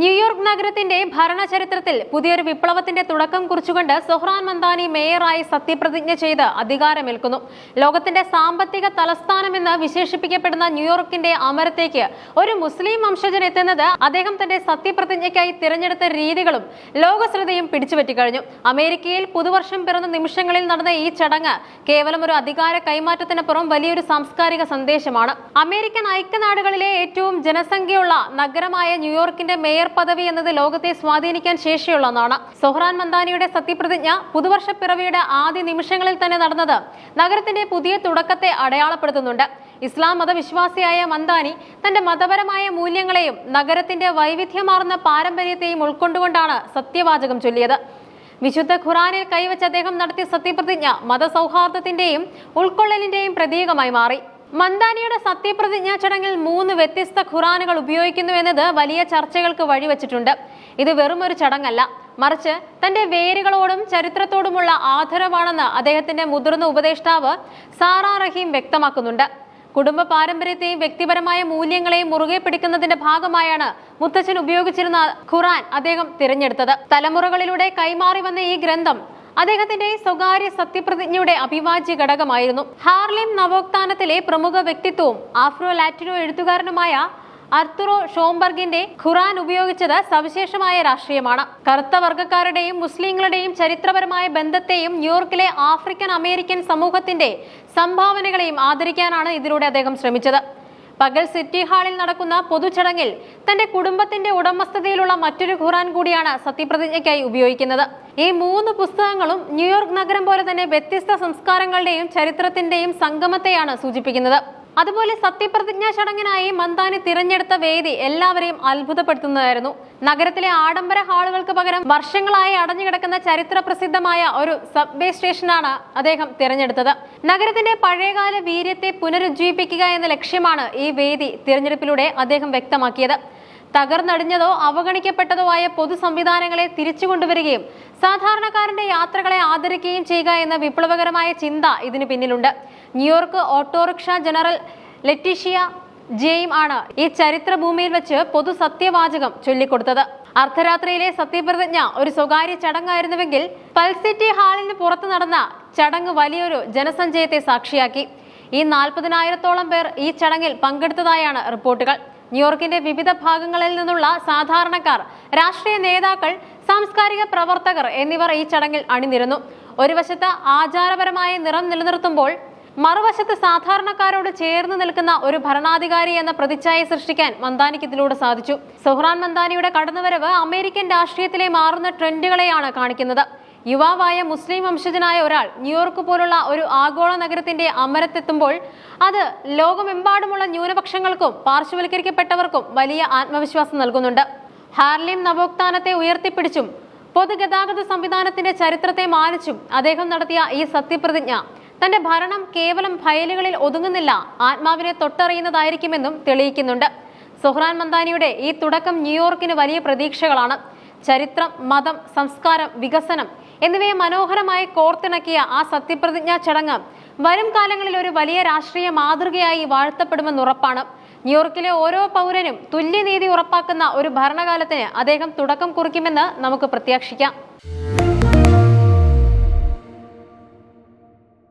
New York നഗരത്തിന്റെ ഭരണചരിത്രത്തിൽ പുതിയൊരു വിപ്ലവത്തിന്റെ തുടക്കം കുറിച്ചുകൊണ്ട് സൊഹ്റാൻ മന്ദാനി മേയറായി സത്യപ്രതിജ്ഞ ചെയ്ത് അധികാരമേൽക്കുന്നു. ലോകത്തിന്റെ സാമ്പത്തിക തലസ്ഥാനമെന്ന് വിശേഷിപ്പിക്കപ്പെടുന്ന ന്യൂയോർക്കിന്റെ അമരത്തേക്ക് ഒരു മുസ്ലിം വംശജൻ എത്തുന്നത് അദ്ദേഹം തന്റെ സത്യപ്രതിജ്ഞയ്ക്കായി തിരഞ്ഞെടുത്ത രീതികളും ലോകശ്രദ്ധയും പിടിച്ചുപറ്റിക്കഴിഞ്ഞു. അമേരിക്കയിൽ പുതുവർഷം പിറന്ന നിമിഷങ്ങളിൽ നടന്ന ഈ ചടങ്ങ് കേവലം ഒരു അധികാര കൈമാറ്റത്തിനപ്പുറം വലിയൊരു സാംസ്കാരിക സന്ദേശമാണ്. അമേരിക്കൻ ഐക്യനാടുകളിലെ ഏറ്റവും ജനസംഖ്യയുള്ള നഗരമായ ന്യൂയോർക്കിന്റെ മേയർ പദവി എന്നത് ലോകത്തെ സ്വാധീനിക്കാൻ ശേഷിയുള്ള ഒന്നാണ്. സൊഹ്റാൻ മന്ദാനിയുടെ സത്യപ്രതിജ്ഞ പുതുവർഷ പിറവിയുടെ ആദ്യ നിമിഷങ്ങളിൽ തന്നെ നടന്നത് നഗരത്തിന്റെ പുതിയ തുടക്കത്തെ അടയാളപ്പെടുത്തുന്നുണ്ട്. ഇസ്ലാം മതവിശ്വാസിയായ മന്ദാനി തന്റെ മതപരമായ മൂല്യങ്ങളെയും നഗരത്തിന്റെ വൈവിധ്യമാർന്ന പാരമ്പര്യത്തെയും ഉൾക്കൊണ്ടുകൊണ്ടാണ് സത്യവാചകം ചൊല്ലിയത്. വിശുദ്ധ ഖുറാനിൽ കൈവച്ച് അദ്ദേഹം നടത്തിയ സത്യപ്രതിജ്ഞ മതസൗഹാർദ്ദത്തിന്റെയും ഉൾക്കൊള്ളലിന്റെയും പ്രതീകമായി മാറി. മന്ദാനിയുടെ സത്യപ്രതിജ്ഞാ ചടങ്ങിൽ മൂന്ന് വ്യത്യസ്ത ഖുറാനുകൾ ഉപയോഗിക്കുന്നു എന്നത് വലിയ ചർച്ചകൾക്ക് വഴിവെച്ചിട്ടുണ്ട്. ഇത് വെറുമൊരു ചടങ്ങല്ല. മറിച്ച് തന്റെ വേരുകളോടും ചരിത്രത്തോടുമുള്ള ആദരവാണെന്ന് അദ്ദേഹത്തിന്റെ മുതിർന്ന ഉപദേഷ്ടാവ് സാറാ റഹീം വ്യക്തമാക്കുന്നുണ്ട്. കുടുംബ പാരമ്പര്യത്തെയും വ്യക്തിപരമായ മൂല്യങ്ങളെയും മുറുകെ പിടിക്കുന്നതിന്റെ ഭാഗമായാണ് മുത്തച്ഛൻ ഉപയോഗിച്ചിരുന്ന ഖുറാൻ അദ്ദേഹം തിരഞ്ഞെടുത്തത്. തലമുറകളിലൂടെ കൈമാറി വന്ന ഈ ഗ്രന്ഥം അദ്ദേഹത്തിന്റെ സ്വകാര്യ സത്യപ്രതിജ്ഞയുടെ അഭിവാജ്യ ഘടകമായിരുന്നു. ഹാർലിം നവോത്ഥാനത്തിലെ പ്രമുഖ വ്യക്തിത്വവും ആഫ്രോ ലാറ്റിനോ എഴുത്തുകാരനുമായ അർത്തുറോ ഷോംബർഗിന്റെ ഖുറാൻ ഉപയോഗിച്ചത് സവിശേഷമായ രാഷ്ട്രീയമാണ്. കറുത്ത വർഗക്കാരുടെയും മുസ്ലിങ്ങളുടെയും ചരിത്രപരമായ ബന്ധത്തെയും ന്യൂയോർക്കിലെ ആഫ്രിക്കൻ അമേരിക്കൻ സമൂഹത്തിന്റെ സംഭാവനകളെയും ആദരിക്കാനാണ് ഇതിലൂടെ അദ്ദേഹം ശ്രമിച്ചത്. പകൽ സിറ്റി ഹാളിൽ നടക്കുന്ന പൊതുചടങ്ങിൽ തന്റെ കുടുംബത്തിന്റെ ഉടമസ്ഥതയിലുള്ള മറ്റൊരു ഖുറാൻ കൂടിയാണ് സത്യപ്രതിജ്ഞയ്ക്കായി ഉപയോഗിക്കുന്നത്. ഈ മൂന്ന് പുസ്തകങ്ങളും ന്യൂയോർക്ക് നഗരം പോലെ തന്നെ വ്യത്യസ്ത സംസ്കാരങ്ങളുടെയും ചരിത്രത്തിന്റെയും സംഗമത്തെയാണ് സൂചിപ്പിക്കുന്നത്. അതുപോലെ സത്യപ്രതിജ്ഞാ ചടങ്ങിനായി മന്ദാനി തിരഞ്ഞെടുത്ത വേദി എല്ലാവരെയും അത്ഭുതപ്പെടുത്തുന്നതായിരുന്നു. നഗരത്തിലെ ആഡംബര ഹാളുകൾക്ക് പകരം വർഷങ്ങളായി അടഞ്ഞുകിടക്കുന്ന ചരിത്ര പ്രസിദ്ധമായ ഒരു സബ്വേ സ്റ്റേഷനാണ് അദ്ദേഹം തിരഞ്ഞെടുത്തത്. നഗരത്തിന്റെ പഴയകാല വീര്യത്തെ പുനരുജ്ജീവിപ്പിക്കുക എന്ന ലക്ഷ്യമാണ് ഈ വേദി തിരഞ്ഞെടുപ്പിലൂടെ അദ്ദേഹം വ്യക്തമാക്കിയത്. തകർന്നടിഞ്ഞതോ അവഗണിക്കപ്പെട്ടതോ ആയ പൊതു സംവിധാനങ്ങളെ തിരിച്ചു കൊണ്ടുവരികയും സാധാരണക്കാരന്റെ യാത്രകളെ ആദരിക്കുകയും ചെയ്യുക എന്ന വിപ്ലവകരമായ ചിന്ത ഇതിന് പിന്നിലുണ്ട്. New York autorickshaw general Letitia James ആണ് ഈ ചരിത്ര ഭൂമിയിൽ വെച്ച് പൊതു സത്യവാചകം ചൊല്ലിക്കൊടുത്തത്. അർദ്ധരാത്രിയിലെ സത്യപ്രതിജ്ഞ ഒരു സ്വകാര്യ ചടങ്ങായിരുന്നുവെങ്കിൽ പൾസിറ്റി ഹാളിന് പുറത്ത് നടന്ന ചടങ്ങ് വലിയൊരു ജനസഞ്ചയത്തെ സാക്ഷിയാക്കി. ഈ നാൽപ്പതിനായിരത്തോളം പേർ ഈ ചടങ്ങിൽ പങ്കെടുത്തതായാണ് റിപ്പോർട്ടുകൾ. ന്യൂയോർക്കിന്റെ വിവിധ ഭാഗങ്ങളിൽ നിന്നുള്ള സാധാരണക്കാർ രാഷ്ട്രീയ നേതാക്കൾ സാംസ്കാരിക പ്രവർത്തകർ എന്നിവർ ഈ ചടങ്ങിൽ അണിനിരുന്നു. ഒരു വശത്ത് ആചാരപരമായ നിറം നിലനിർത്തുമ്പോൾ മറുവശത്ത് സാധാരണക്കാരോട് ചേർന്ന് നിൽക്കുന്ന ഒരു ഭരണാധികാരി എന്ന പ്രതിച്ഛായ സൃഷ്ടിക്കാൻ മന്ദാനിക്ക് ഇതിലൂടെ സാധിച്ചു. സുഹ്റാൻ മന്ദാനിയുടെ കടന്നുവരവ് അമേരിക്കൻ രാഷ്ട്രീയത്തിലെ മാറുന്ന ട്രെൻഡുകളെയാണ് കാണിക്കുന്നത്. യുവാവായ മുസ്ലിം വംശജനായ ഒരാൾ ന്യൂയോർക്ക് പോലുള്ള ഒരു ആഗോള നഗരത്തിന്റെ അമരത്തെത്തുമ്പോൾ അത് ലോകമെമ്പാടുമുള്ള ന്യൂനപക്ഷങ്ങൾക്കും പാർശ്വവൽക്കരിക്കപ്പെട്ടവർക്കും വലിയ ആത്മവിശ്വാസം നൽകുന്നുണ്ട്. ഹാർലിം നവോത്ഥാനത്തെ ഉയർത്തിപ്പിടിച്ചും പൊതുഗതാഗത സംവിധാനത്തിന്റെ ചരിത്രത്തെ മാനിച്ചും അദ്ദേഹം നടത്തിയ ഈ സത്യപ്രതിജ്ഞ തന്റെ ഭരണം കേവലം ഫയലുകളിൽ ഒതുങ്ങുന്നില്ല ആത്മാവിനെ തൊട്ടറിയുന്നതായിരിക്കുമെന്നും തെളിയിക്കുന്നുണ്ട്. സുഹ്റാൻ മന്ദാനിയുടെ ഈ തുടക്കം ന്യൂയോർക്കിന് വലിയ പ്രതീക്ഷകളാണ്. ചരിത്രം മതം സംസ്കാരം വികസനം എന്നിവയെ മനോഹരമായി കോർത്തിണക്കിയ ആ സത്യപ്രതിജ്ഞാ ചടങ്ങ് വരും കാലങ്ങളിൽ ഒരു വലിയ രാഷ്ട്രീയ മാതൃകയായി വാഴ്ത്തപ്പെടുമെന്ന് ഉറപ്പാണ്. ന്യൂയോർക്കിലെ ഓരോ പൗരനും തുല്യനീതി ഉറപ്പാക്കുന്ന ഒരു ഭരണകാലത്തിന് അദ്ദേഹം തുടക്കം കുറിക്കുമെന്ന് നമുക്ക് പ്രത്യാക്ഷിക്കാം.